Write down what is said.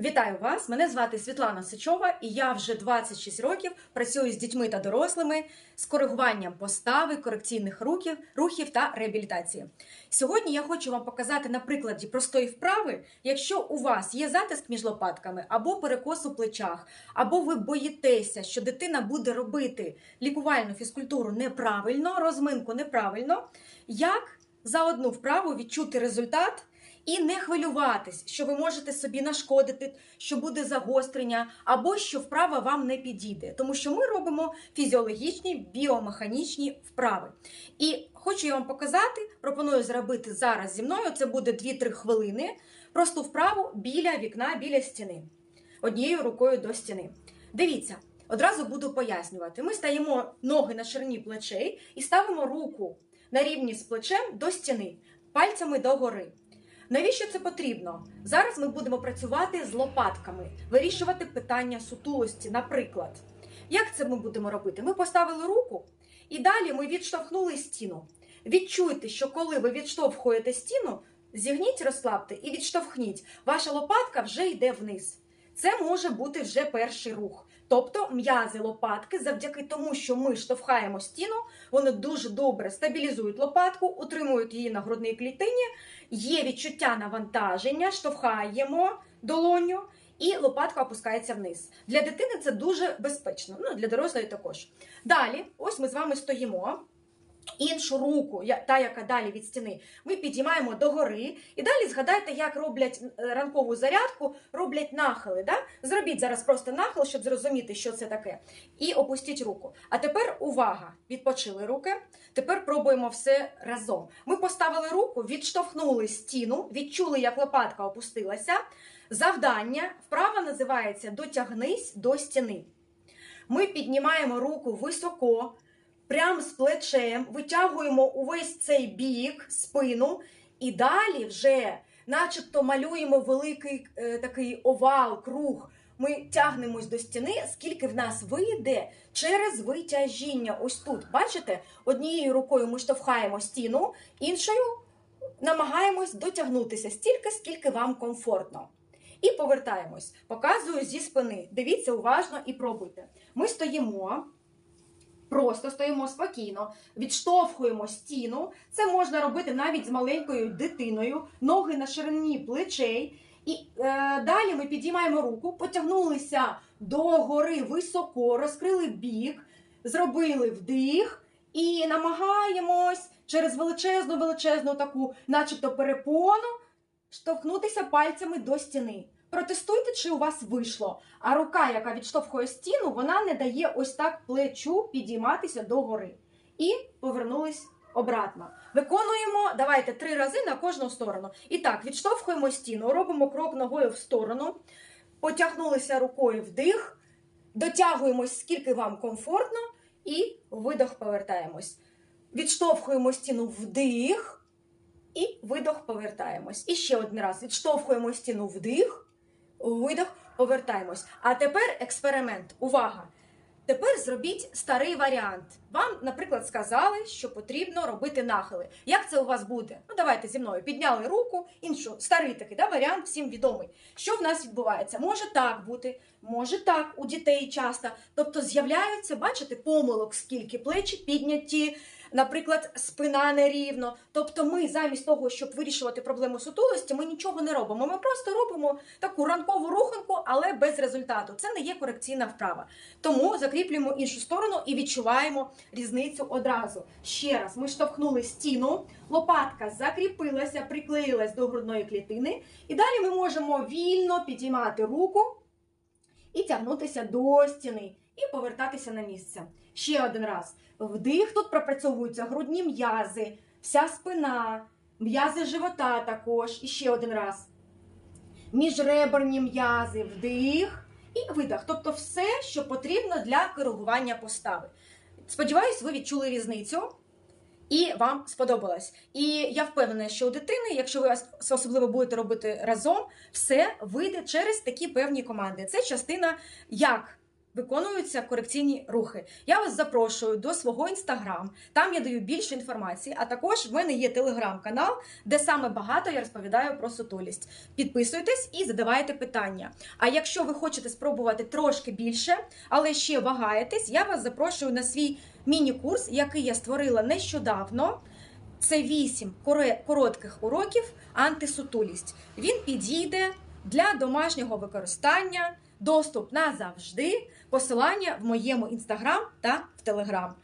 Вітаю вас! Мене звати Світлана Сичова, і я вже 26 років працюю з дітьми та дорослими з коригуванням постави, корекційних рухів, рухів та реабілітації. Сьогодні я хочу вам показати на прикладі простої вправи, якщо у вас є затиск між лопатками або перекос у плечах, або ви боїтеся, що дитина буде робити лікувальну фізкультуру неправильно, розминку неправильно, як за одну вправу відчути результат. І не хвилюватись, що ви можете собі нашкодити, що буде загострення, або що вправа вам не підійде. Тому що ми робимо фізіологічні біомеханічні вправи. І хочу я вам показати, пропоную зробити зараз зі мною. Це буде 2-3 хвилини. Просто вправу біля вікна, біля стіни, однією рукою до стіни. Дивіться, одразу буду пояснювати. Ми стаємо ноги на ширині плечей і ставимо руку на рівні з плечем до стіни, пальцями догори. Навіщо це потрібно? Зараз ми будемо працювати з лопатками, вирішувати питання сутулості. Наприклад, як це ми будемо робити? Ми поставили руку і далі ми відштовхнули стіну. Відчуйте, що коли ви відштовхуєте стіну, зігніть, розслабте і відштовхніть. Ваша лопатка вже йде вниз. Це може бути вже перший рух. Тобто м'язи лопатки, завдяки тому, що ми штовхаємо стіну, вони дуже добре стабілізують лопатку, утримують її на грудній клітині, є відчуття навантаження, штовхаємо долоню, і лопатка опускається вниз. Для дитини це дуже безпечно, ну для дорослої також. Далі, ось ми з вами стоїмо. Іншу руку, та, яка далі від стіни, ми підіймаємо догори. І далі згадайте, як роблять е, ранкову зарядку, роблять нахили. Да? Зробіть зараз просто нахил, щоб зрозуміти, що це таке. І опустіть руку. А тепер увага! Відпочили руки. Тепер пробуємо все разом. Ми поставили руку, відштовхнули стіну, відчули, як лопатка опустилася. Завдання вправа називається Дотягнись до стіни. Ми піднімаємо руку високо, прямо з плечем, витягуємо увесь цей бік, спину, і далі вже, начебто, малюємо великий е, такий овал, круг. Ми тягнемось до стіни, скільки в нас вийде через витяжіння. Ось тут, бачите, однією рукою ми штовхаємо стіну, іншою намагаємось дотягнутися стільки, скільки вам комфортно. І повертаємось. Показую зі спини. Дивіться уважно і пробуйте. Ми стоїмо. Просто стоїмо спокійно, відштовхуємо стіну. Це можна робити навіть з маленькою дитиною, ноги на ширині плечей. І е, далі ми підіймаємо руку, потягнулися догори високо, розкрили бік, зробили вдих і намагаємось через величезну, величезну таку, начебто, перепону, штовхнутися пальцями до стіни. Протестуйте, чи у вас вийшло. А рука, яка відштовхує стіну, вона не дає ось так плечу підійматися догори. І повернулись обратно. Виконуємо, давайте три рази на кожну сторону. І так, відштовхуємо стіну, робимо крок ногою в сторону, потягнулися рукою вдих, дотягуємось, скільки вам комфортно, і видох повертаємось. Відштовхуємо стіну вдих. І видох повертаємось. І ще один раз відштовхуємо стіну вдих, видох, повертаємось. А тепер експеримент. Увага! Тепер зробіть старий варіант. Вам, наприклад, сказали, що потрібно робити нахили. Як це у вас буде? Ну, давайте зі мною підняли руку, іншу старий такий да, варіант, всім відомий. Що в нас відбувається? Може так бути, може так у дітей часто. Тобто з'являються, бачите, помилок, скільки плечі підняті, наприклад, спина нерівно. Тобто, ми замість того, щоб вирішувати проблему сутулості, ми нічого не робимо. Ми просто робимо таку ранкову руханку, але без результату. Це не є корекційна вправа. Тому закріплюємо іншу сторону і відчуваємо різницю одразу. Ще раз, ми штовхнули стіну, лопатка закріпилася, приклеїлась до грудної клітини, і далі ми можемо вільно підіймати руку і тягнутися до стіни, і повертатися на місце. Ще один раз. Вдих, тут пропрацьовуються грудні м'язи, вся спина, м'язи живота також. І ще один раз. Міжреберні м'язи, вдих і видох. Тобто все, що потрібно для коригування постави. Сподіваюсь, ви відчули різницю. І вам сподобалось. І я впевнена, що у дитини, якщо ви ос- особливо будете робити разом, все вийде через такі певні команди. Це частина, як виконуються корекційні рухи. Я вас запрошую до свого інстаграм. Там я даю більше інформації. А також в мене є телеграм-канал, де саме багато я розповідаю про сутулість. Підписуйтесь і задавайте питання. А якщо ви хочете спробувати трошки більше, але ще вагаєтесь, я вас запрошую на свій міні-курс, який я створила нещодавно. Це 8 коротких уроків антисутулість. Він підійде для домашнього використання, доступ назавжди, посилання в моєму інстаграм та в телеграм.